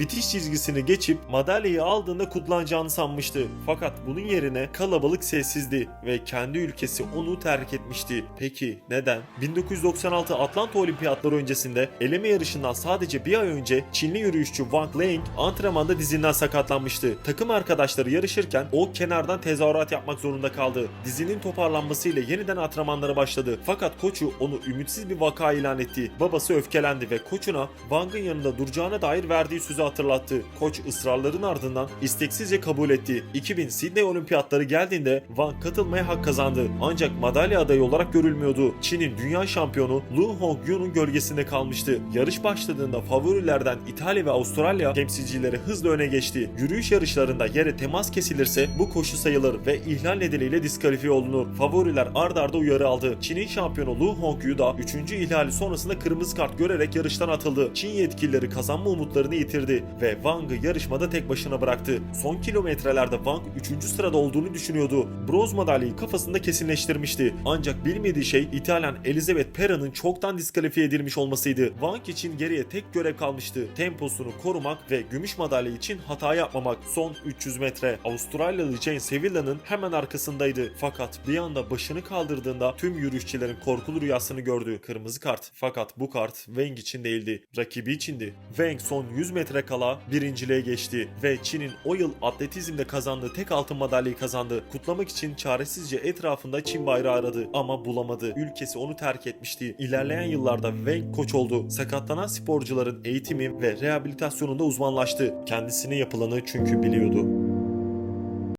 bitiş çizgisini geçip madalyayı aldığında kutlanacağını sanmıştı. Fakat bunun yerine kalabalık sessizdi ve kendi ülkesi onu terk etmişti. Peki neden? 1996 Atlanta Olimpiyatları öncesinde eleme yarışından sadece bir ay önce Çinli yürüyüşçü Wang Lang antrenmanda dizinden sakatlanmıştı. Takım arkadaşları yarışırken o kenardan tezahürat yapmak zorunda kaldı. Dizinin toparlanmasıyla yeniden antrenmanlara başladı. Fakat koçu onu ümitsiz bir vaka ilan etti. Babası öfkelendi ve koçuna Wang'ın yanında duracağına dair verdiği sözü hatırlattı. Koç ısrarların ardından isteksizce kabul etti. 2000 Sydney Olimpiyatları geldiğinde Wang katılmaya hak kazandı. Ancak madalya adayı olarak görülmüyordu. Çin'in dünya şampiyonu Lu Hongyun'un gölgesinde kalmıştı. Yarış başladığında favorilerden İtalya ve Avustralya temsilcileri hızla öne geçti. Yürüyüş yarışlarında yere temas kesilirse bu koşu sayılır ve ihlal nedeniyle diskalifiye olunur. Favoriler ard arda uyarı aldı. Çin'in şampiyonu Lu Hongyu da 3. ihlali sonrasında kırmızı kart görerek yarıştan atıldı. Çin yetkilileri kazanma umutlarını yitirdi ve Wang'ı yarışmada tek başına bıraktı. Son kilometrelerde Wang 3. sırada olduğunu düşünüyordu. Bronz madalyayı kafasında kesinleştirmişti. Ancak bilmediği şey İtalyan Elizabeth Pera'nın çoktan diskalifiye edilmiş olmasıydı. Wang için geriye tek görev kalmıştı. Temposunu korumak ve gümüş madalya için hata yapmamak. Son 300 metre. Avustralyalı Jane Sevilla'nın hemen arkasındaydı. Fakat bir anda başını kaldırdığında tüm yürüyüşçülerin korkulu rüyasını gördü. Kırmızı kart. Fakat bu kart Wang için değildi. Rakibi içindi. Wang son 100 metre kala birinciliğe geçti ve Çin'in o yıl atletizmde kazandığı tek altın madalyayı kazandı. Kutlamak için çaresizce etrafında Çin bayrağı aradı ama bulamadı. Ülkesi onu terk etmişti. İlerleyen yıllarda Wang koç oldu. Sakatlanan sporcuların eğitimi ve rehabilitasyonunda uzmanlaştı. Kendisine yapılanı çünkü biliyordu.